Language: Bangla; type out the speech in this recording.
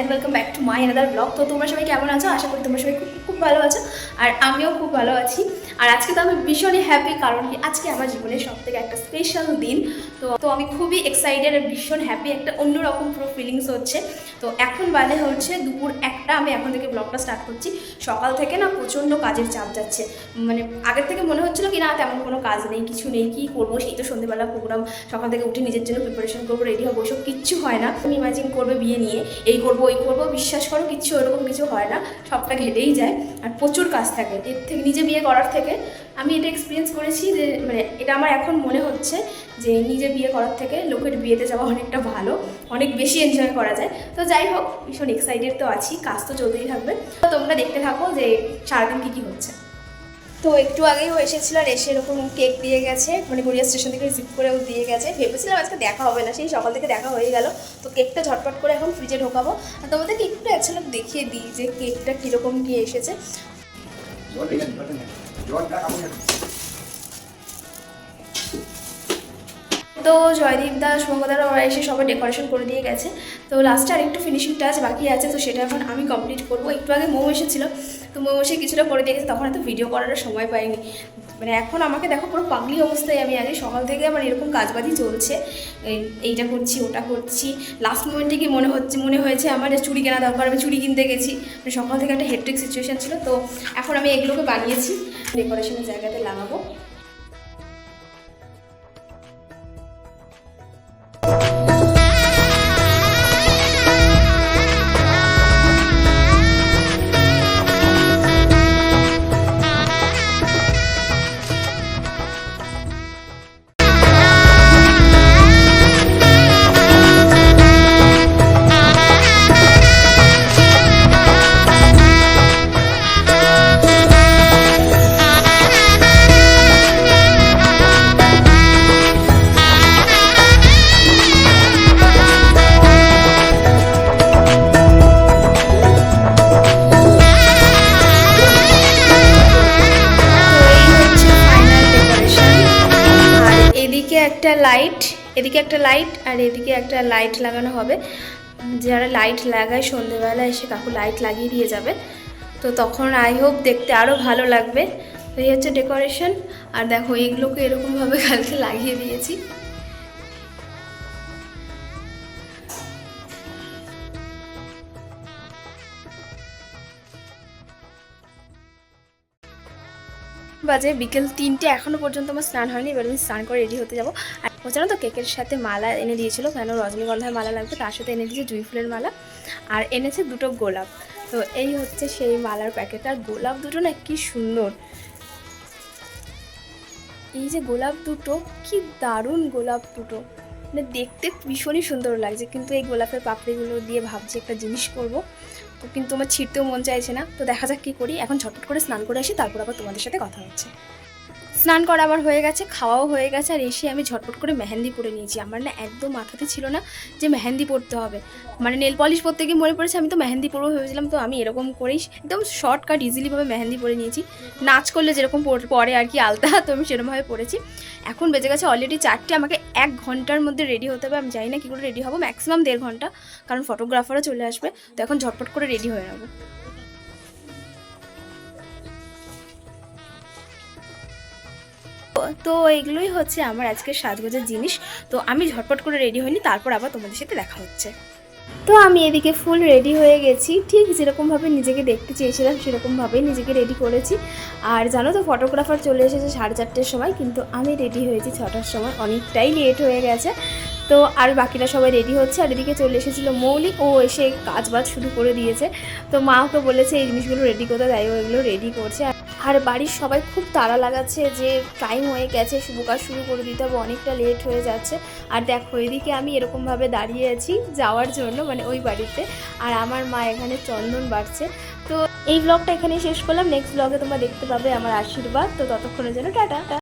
And welcome my another blog তো তোমরা সবাই কেমন আছো? আশা করি তোমরা সবাই খুব খুব ভালো আছো। আর আমিও খুব ভালো আছি। আর আজকে তো আমি ভীষণই হ্যাপি কারণ কি আজকে আমার জীবনের সব থেকে একটা স্পেশাল দিন। তো তো আমি খুবই এক্সাইটেড আর ভীষণ হ্যাপি একটা অন্যরকম পুরো ফিলিংস হচ্ছে। তো এখন বাজে হচ্ছে দুপুর একটা। আমি এখন থেকে ব্লগটা স্টার্ট করছি। সকাল থেকে না প্রচণ্ড কাজের চাপ যাচ্ছে। মানে আগের থেকে মনে হচ্ছিল কি না তেমন কোনো কাজ নেই, কিছু নেই, কি করব? সেই তো সন্ধ্যেবেলা প্রোগ্রাম সকাল থেকে উঠে নিজের জন্য প্রিপারেশন করব রেডি হব সব কিচ্ছু হয় না। তুমি ইমাজিন করবে বিয়ে নিয়ে। এই করব, ওই করব বিশ্বাস করো, কিচ্ছু ওরকম কিছু হয় না, সবটা ঘেটেই যায়। আর প্রচুর কাজ থাকে। এর থেকে, নিজে বিয়ে করার থেকে আমি এটা এক্সপিরিয়েন্স করেছি যে মানে এটা আমার এখন মনে হচ্ছে যে, নিজে বিয়ে করার থেকে লোকের বিয়েতে যাওয়া অনেকটা ভালো, অনেক বেশি এনজয় করা যায়। তো যাই হোক, ভীষণ এক্সাইটেড তো আছি, কাজ তো চলতেই থাকবে। তো তোমরা দেখতে থাকো যে সারাদিন কী কী হচ্ছে। তো একটু আগেই ও এসেছিল আর এসে এরকম কেক দিয়ে গেছে মানে গড়িয়া স্টেশন থেকে রিসিভ করেও দিয়ে গেছে। ভেবেছিলাম আজকে দেখা হবে না, সেই সকাল থেকে দেখা হয়ে গেল। তো কেকটা ঝটপট করে এখন ফ্রিজে ঢোকাবো। আর তোমাদেরকে একটু অ্যাকচুয়ালি দেখিয়ে দিই যে কেকটা কীরকম কী এসেছে। জল তো জয়দীপ দা শুভঙ্কদারা ওরা এসে সবাই ডেকোরেশন করে দিয়ে গেছে। তো লাস্টে আর একটু ফিনিশিং টাচ বাকি আছে, তো সেটা এখন আমি কমপ্লিট করব। একটু আগে মৌ এসেছিল, তো মৌ এসে কিছুটা করে দিয়ে গেছে তখন এত ভিডিও করার সময় পাইনি। মানে এখন আমাকে দেখো পুরো পাগলি অবস্থায় আমি আগে সকাল থেকে আমার এরকম কাজবাজি চলছে। এইটা করছি, ওটা করছি। লাস্ট মোমেন্টে কি মনে হচ্ছে, মনে হয়েছে আমার চুড়ি কেনা দরকার, আমি চুড়ি কিনতে গেছি। মানে সকাল থেকে একটা হেট্রিক সিচুয়েশান ছিল, তো এখন আমি এগুলোকে বানিয়েছি ডেকোরেশনের জায়গাতে লাগাবো। একটা লাইট এদিকে একটা লাইট আর এদিকে একটা লাইট লাগানো হবে। যারা লাইট লাগায়, সন্ধেবেলা এসে কাকু লাইট লাগিয়ে দিয়ে যাবে। তো তখন আই হোপ দেখতে আরও ভালো লাগবে। এই হচ্ছে ডেকোরেশন আর দেখো এইগুলোকে এরকমভাবে কালকে লাগিয়ে দিয়েছি। বাজে, বিকেল তিনটে এখনও পর্যন্ত আমার স্নান হয়নি, এবার আমি স্নান করে রেডি হতে যাব। আর জানো তো কেকের সাথে মালা এনে দিয়েছিল, কেন রজনীগন্ধার মালা লাগবে, তার সাথে এনে দিয়েছে জুঁই ফুলের মালা, আর এনেছে দুটো গোলাপ। তো এই হচ্ছে সেই মালার প্যাকেট আর গোলাপ দুটো না কি সুন্দর। এই যে গোলাপ দুটো, কি দারুণ গোলাপ দুটো। মানে দেখতে ভীষণই সুন্দর লাগছে। কিন্তু এই গোলাপের পাপড়িগুলো দিয়ে ভাবছি একটা জিনিস করব। তো কিন্তু আমার ছিঁড়তেও মন চাইছে না। তো দেখা যাক কী করি। এখন ঝটপট করে স্নান করে আসি, তারপর আবার তোমাদের সাথে কথা হচ্ছে। স্নান করা আমার হয়ে গেছে, খাওয়াও হয়ে গেছে, আর এসে আমি ঝটপট করে মেহেন্দি পরে নিয়েছি। আমার না একদম মাথাতে ছিল না যে মেহেন্দি পরতে হবে। মানে নেল পলিশ পরতে গিয়ে মনে পড়েছে, আমি তো মেহেন্দি পরবো ভেবেছিলাম, তো আমি এরকম করেই একদম শর্টকাট ইজিলিভাবে মেহেন্দি পরে নিয়েছি। নাচ করলে যেরকম পরে আর কি আলতা, তো আমি সেরকমভাবে পরেছি। এখন বেজে গেছে অলরেডি চারটে, আমাকে এক ঘণ্টার মধ্যে রেডি হতে হবে। আমি জানি না কী করে রেডি হব ম্যাক্সিমাম দেড় ঘণ্টা, কারণ ফটোগ্রাফারও চলে আসবে, তো এখন ঝটপট করে রেডি হয়ে নেব। তো এগুলোই হচ্ছে আমার আজকে সাজগোজের জিনিস। তো আমি ঝটপট করে রেডি হইনি, তারপর আবার তোমাদের সাথে দেখা হচ্ছে। তো আমি এদিকে ফুল রেডি হয়ে গেছি। ঠিক যেরকমভাবে নিজেকে দেখতে চেয়েছিলাম সেরকমভাবেই নিজেকে রেডি করেছি। আর জানো তো ফটোগ্রাফার চলে এসেছে সাড়ে চারটের সময়, কিন্তু আমি রেডি হয়েছি ছটার সময়। অনেকটাই লেট হয়ে গেছে। তো আর বাকিরা সবাই রেডি হচ্ছে। আর এদিকে চলে এসেছিল মৌলিক। ও এসে কাজ বাজ শুরু করে দিয়েছে। তো মা ওকে বলেছে, এই জিনিসগুলো রেডি করতে। তাই ও এগুলো রেডি করছে। আর বাড়ির সবাই খুব তাড়া লাগাচ্ছে যে টাইম হয়ে গেছে শুভ কাজ শুরু করে দিতে হবে, অনেকটা লেট হয়ে যাচ্ছে। আর দেখো, এদিকে আমি এরকমভাবে দাঁড়িয়ে আছি যাওয়ার জন্য মানে ওই বাড়িতে। আর আমার মা এখানে চন্দন বাড়ছে। তো এই ব্লগটা এখানেই শেষ করলাম। নেক্সট ব্লগে তোমরা দেখতে পাবে আমার আশীর্বাদ। তো ততক্ষণের জন্য টাটা।